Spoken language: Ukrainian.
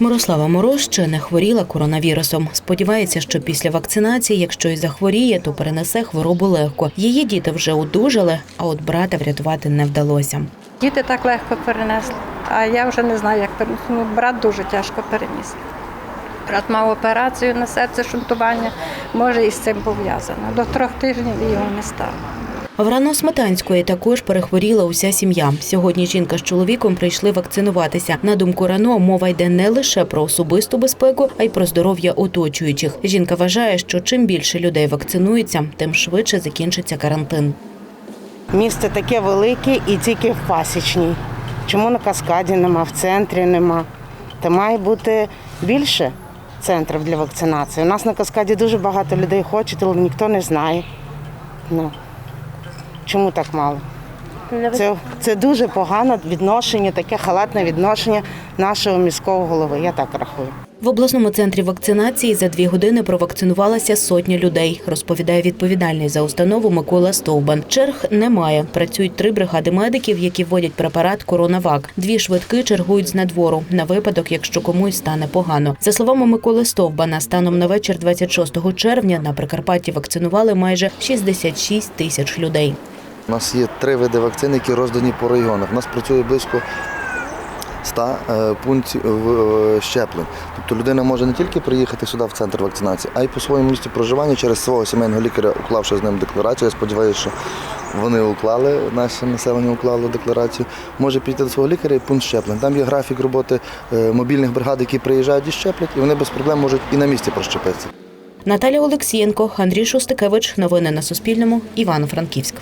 Мирослава Мороз ще не хворіла коронавірусом. Сподівається, що після вакцинації, якщо й захворіє, то перенесе хворобу легко. Її діти вже одужали, а от брата врятувати не вдалося. Діти так легко перенесли, а я вже не знаю, як перенести. Ну, брат дуже тяжко переніс. Брат мав операцію на серце шунтування, може і з цим пов'язано. До трьох тижнів його не стало. В Рано-Сметанської також перехворіла уся сім'я. Сьогодні жінка з чоловіком прийшли вакцинуватися. На думку Рано, мова йде не лише про особисту безпеку, а й про здоров'я оточуючих. Жінка вважає, що чим більше людей вакцинується, тим швидше закінчиться карантин. Місто таке велике і тільки в пасічній. Чому на каскаді нема, в центрі нема? Та має бути більше центрів для вакцинації. У нас на каскаді дуже багато людей хочуть, але ніхто не знає. Ну, чому так мало? Це, це дуже погане відношення, таке халатне відношення нашого міського голови. Я так рахую. В обласному центрі вакцинації за дві години провакцинувалася сотня людей, розповідає відповідальний за установу Микола Стовбан. Черг немає. Працюють три бригади медиків, які вводять препарат Коронавак. Дві швидки чергують з надвору на випадок, якщо комусь стане погано. За словами Миколи Стовбана, станом на вечір 26 червня на Прикарпатті вакцинували майже 66 тисяч людей. У нас є три види вакцин, які роздані по районах. У нас працює близько 100 е, пунктів е, щеплень. Тобто людина може не тільки приїхати сюди в центр вакцинації, а й по своєму місці проживання через свого сімейного лікаря, уклавши з ним декларацію. Я сподіваюся, що вони уклали, наше населення уклало декларацію. Може піти до свого лікаря і пункт щеплень. Там є графік роботи е, мобільних бригад, які приїжджають і щеплять, і вони без проблем можуть і на місці прощепитися. Наталя Олексієнко, Андрій Шустикевич. Новини на Суспільному. Івано-Франківськ.